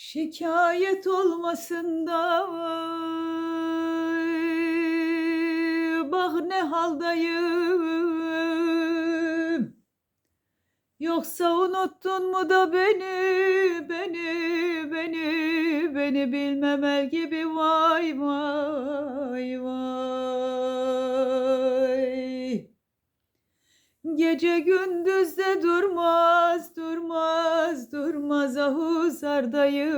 Şikayet olmasın da Bak ne haldayım. Yoksa unuttun mu da beni Beni, beni, beni bilmemel gibi Vay, vay, vay Gece gündüz de durmaz, durmaz, durmaz ahuzardayım.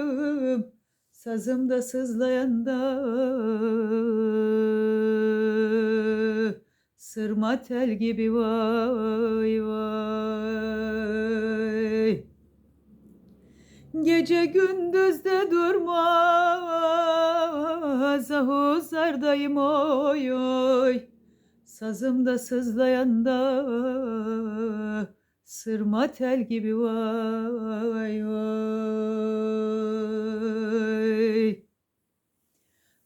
Sazımda sızlayanda sırma tel gibi vay vay. Gece gündüz de durmaz ahuzardayım oy oy. Sazımda sızlayanda sırma tel gibi vay vay.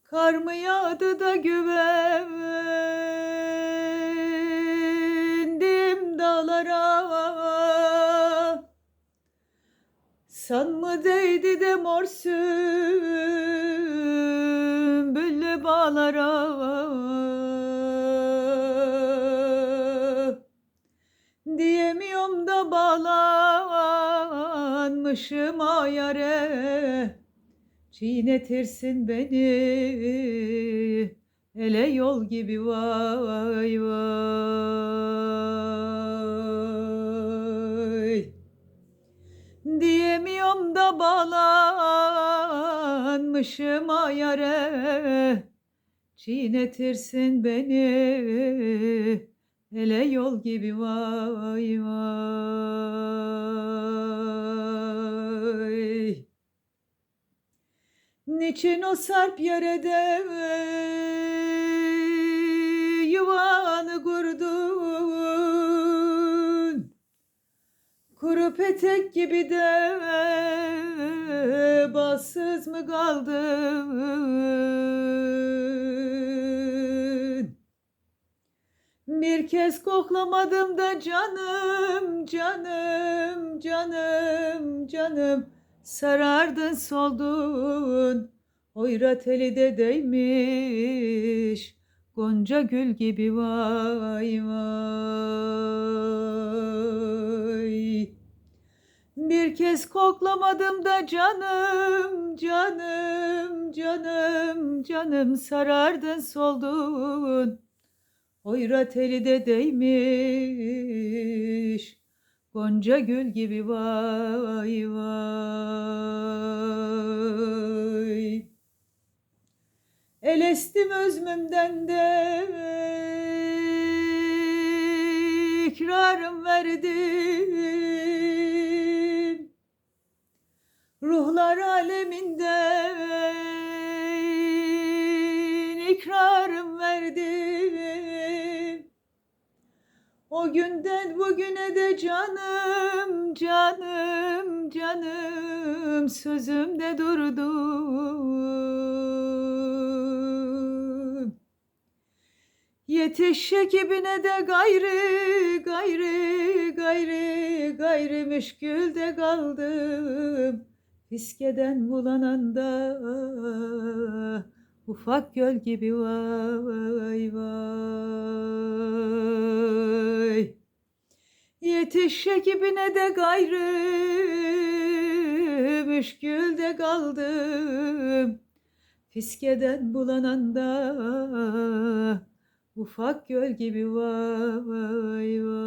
Kar mı yağdı da güvendim dağlara San mı değdi de mor sümbüllü bağlara bağlanmışım ayare Çiğnetirsin beni. Ele yol gibi vay vay. Diyemiyorum da bağlanmışım ayare Çiğnetirsin beni. Hele yol gibi vay vay Niçin o sarp yerde yuvanı kurdun? Kuru petek gibi de bassız mı kaldın? Bir kez koklamadım da canım, canım, canım, canım Sarardın soldun, oyra teli de değmiş Gonca gül gibi vay vay. Bir kez koklamadım da canım, canım, canım, canım Sarardın soldun, oyra teli de değmiş Gonca gül gibi vay vay. El estim özmümden de ikrarım verdim Ruhlar aleminden O günden bugüne de canım, canım, canım sözümde durdum. Yetiş ekibine de gayrı, gayrı, gayrı, gayrı müşkülde kaldım. Fiskeden bulananda ufak göl gibi vay vay. Yetiş ekibine de gayrı müşkülde kaldım. Fiskeden bulananda ufak göl gibi vay vay.